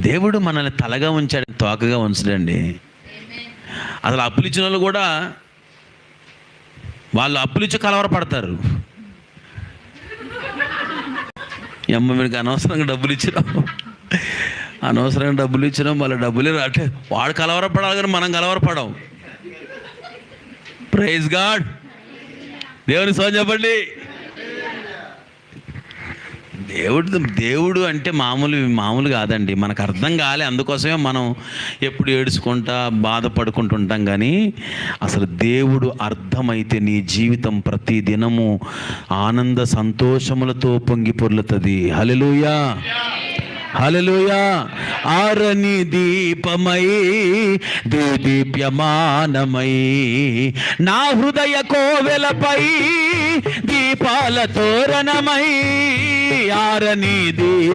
దేవుడు మనల్ని తలగా ఉంచాడు తోకగా ఉంచడండి. అసలు అప్పులు ఇచ్చిన వాళ్ళు కూడా వాళ్ళు అప్పులు ఇచ్చి కలవరపడతారు. ఎమ్మ మీకు అనవసరంగా డబ్బులు ఇచ్చినాం అనవసరంగా డబ్బులు ఇచ్చినాం వాళ్ళ డబ్బులే రావట్లేదు. వాడు కలవరపడాలి కానీ మనం కలవరపడం. ప్రైజ్ గాడ్ దేవుని సోన్ చెప్పండి. దేవుడు దేవుడు అంటే మామూలు మామూలు కాదండి. మనకు అర్థం కాలే. అందుకోసమే మనం ఎప్పుడు ఏడుచుకుంటా బాధపడుకుంటుంటాం కానీ అసలు దేవుడు అర్థమైతే నీ జీవితం ప్రతి దినము ఆనంద సంతోషములతో పొంగి పొర్లుతుంది. హలెలుయా హలలుయా ఆరని దీపమై దీప్యమానమై నా హృదయ కోవెలపై దీపాల తోరణమై ఆరని